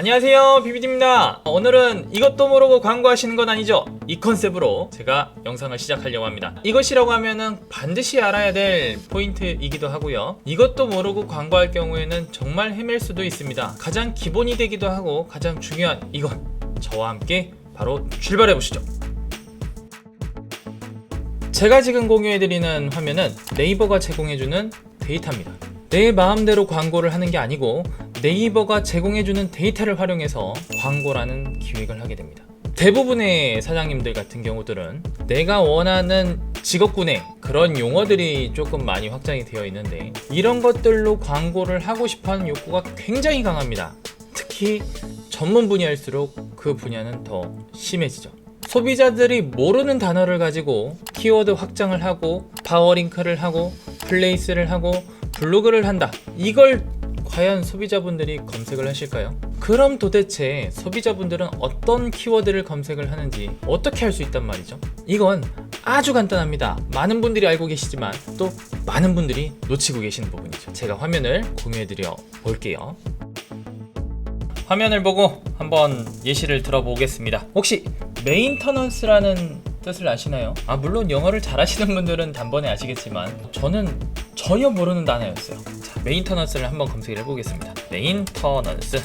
안녕하세요 비비디입니다. 오늘은 이것도 모르고 광고하시는 건 아니죠? 이 컨셉으로 제가 영상을 시작하려고 합니다. 이것이라고 하면은 반드시 알아야 될 포인트이기도 하고요. 이것도 모르고 광고할 경우에는 정말 헤맬 수도 있습니다. 가장 기본이 되기도 하고 가장 중요한 이것 저와 함께 바로 출발해 보시죠. 제가 지금 공유해드리는 화면은 네이버가 제공해주는 데이터입니다. 내 마음대로 광고를 하는 게 아니고 네이버가 제공해주는 데이터를 활용해서 광고라는 기획을 하게 됩니다. 대부분의 사장님들 같은 경우들은 내가 원하는 직업군의 그런 용어들이 조금 많이 확장이 되어 있는데 이런 것들로 광고를 하고 싶어 하는 욕구가 굉장히 강합니다. 특히 전문 분야일수록 그 분야는 더 심해지죠. 소비자들이 모르는 단어를 가지고 키워드 확장을 하고 파워링크를 하고 플레이스를 하고 블로그를 한다. 이걸 과연 소비자분들이 검색을 하실까요? 그럼 도대체 소비자분들은 어떤 키워드를 검색을 하는지 어떻게 할 수 있단 말이죠? 이건 아주 간단합니다. 많은 분들이 알고 계시지만 또 많은 분들이 놓치고 계시는 부분이죠. 제가 화면을 공유해 드려 볼게요. 화면을 보고 한번 예시를 들어보겠습니다. 혹시 메인터넌스라는 뜻을 아시나요? 아 물론 영어를 잘하시는 분들은 단번에 아시겠지만 저는 전혀 모르는 단어였어요. 자 메인터넌스를 한번 검색을 해보겠습니다. 메인터넌스.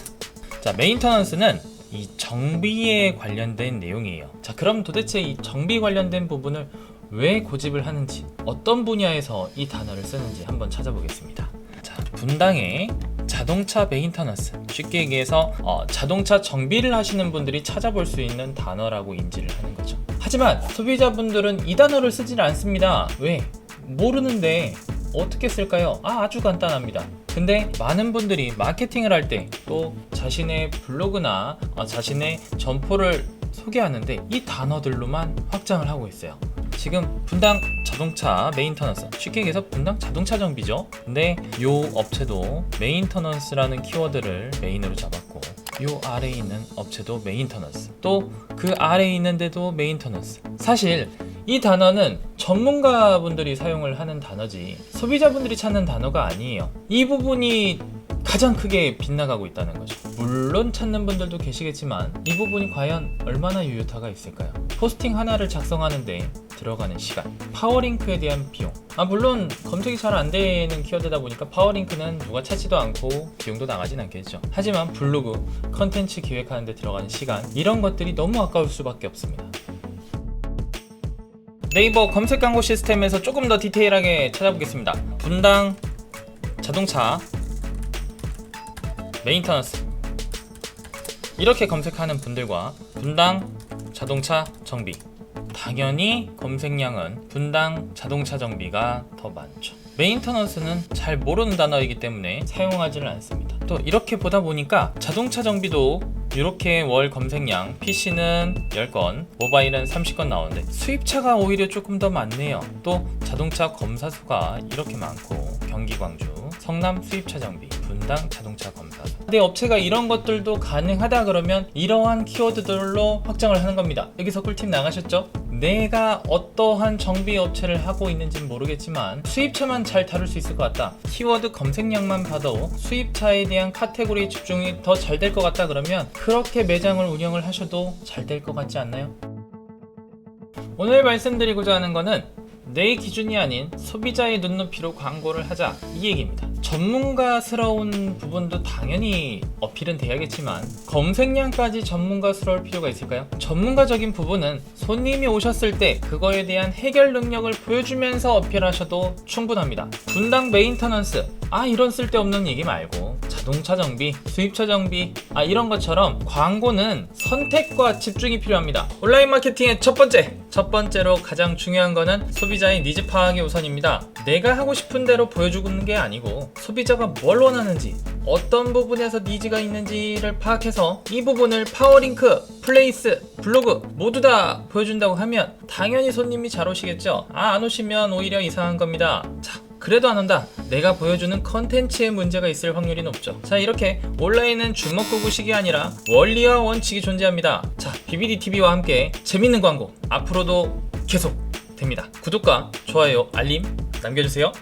자 메인터넌스는 이 정비에 관련된 내용이에요. 자 그럼 도대체 이 정비 관련된 부분을 왜 고집을 하는지 어떤 분야에서 이 단어를 쓰는지 한번 찾아보겠습니다. 자 분당에 자동차 메인터넌스 쉽게 얘기해서 어, 자동차 정비를 하시는 분들이 찾아볼 수 있는 단어라고 인지를 하는 거죠 하지만 소비자분들은 이 단어를 쓰질 않습니다 왜? 모르는데 어떻게 쓸까요? 아 아주 간단합니다. 근데 많은 분들이 마케팅을 할 때 또 자신의 블로그나 어, 자신의 점포를 소개하는데 이 단어들로만 확장을 하고 있어요. 지금 분당 자동차 메인터넌스. 쉽게 얘기해서 분당 자동차 정비죠. 근데 요 업체도 메인터넌스라는 키워드를 메인으로 잡았고 요 아래에 있는 업체도 메인터넌스. 또 그 아래에 있는데도 메인터넌스. 사실 이 단어는 전문가분들이 사용을 하는 단어지 소비자분들이 찾는 단어가 아니에요 이 부분이 가장 크게 빗나가고 있다는 거죠. 물론 찾는 분들도 계시겠지만 이 부분이 과연 얼마나 유효타가 있을까요? 포스팅 하나를 작성하는데 들어가는 시간, 파워링크에 대한 비용. 아 물론 검색이 잘 안 되는 키워드다 보니까 파워링크는 누가 찾지도 않고 비용도 나가진 않겠죠. 하지만 블로그, 컨텐츠 기획하는데 들어가는 시간 이런 것들이 너무 아까울 수밖에 없습니다. 네이버 검색 광고 시스템에서 조금 더 디테일하게 찾아보겠습니다. 분당 자동차 메인터넌스. 이렇게 검색하는 분들과 분당 자동차 정비. 당연히 검색량은 분당 자동차 정비가 더 많죠. 메인터넌스는 잘 모르는 단어이기 때문에 사용하지를 않습니다. 또 이렇게 보다 보니까 자동차 정비도 이렇게 월 검색량 PC는 10건, 모바일은 30건 나오는데 수입차가 오히려 조금 더 많네요. 또 자동차 검사 수가 이렇게 많고 경기 광주, 성남 수입차 정비, 분당 자동차 검사소. 근데 업체가 이런 것들도 가능하다 그러면 이러한 키워드들로 확장을 하는 겁니다. 여기서 꿀팁 나가셨죠? 내가 어떠한 정비 업체를 하고 있는지는 모르겠지만 수입차만 잘 다룰 수 있을 것 같다. 키워드 검색량만 봐도 수입차에 대한 카테고리 집중이 더 잘 될 것 같다 그러면 그렇게 매장을 운영을 하셔도 잘 될 것 같지 않나요? 오늘 말씀드리고자 하는 거는 내 기준이 아닌 소비자의 눈높이로 광고를 하자 이 얘기입니다. 전문가스러운 부분도 당연히 어필은 돼야겠지만 검색량까지 전문가스러울 필요가 있을까요? 전문가적인 부분은 손님이 오셨을 때 그거에 대한 해결 능력을 보여주면서 어필하셔도 충분합니다. 분당 메인터넌스 아 이런 쓸데없는 얘기 말고 자동차 정비, 수입차 정비 아 이런 것처럼 광고는 선택과 집중이 필요합니다. 온라인 마케팅의 첫 번째 첫 번째로 가장 중요한 거는 소비자의 니즈 파악이 우선입니다. 내가 하고 싶은 대로 보여주는 게 아니고 소비자가 뭘 원하는지 어떤 부분에서 니즈가 있는지를 파악해서 이 부분을 파워링크, 플레이스, 블로그 모두 다 보여준다고 하면 당연히 손님이 잘 오시겠죠. 아 안 오시면 오히려 이상한 겁니다. 자 그래도 안 온다. 내가 보여주는 컨텐츠에 문제가 있을 확률이 높죠. 자, 이렇게 온라인은 주먹구구식이 아니라 원리와 원칙이 존재합니다. 자, BBD TV와 함께 재밌는 광고 앞으로도 계속 됩니다. 구독과 좋아요, 알림 남겨주세요.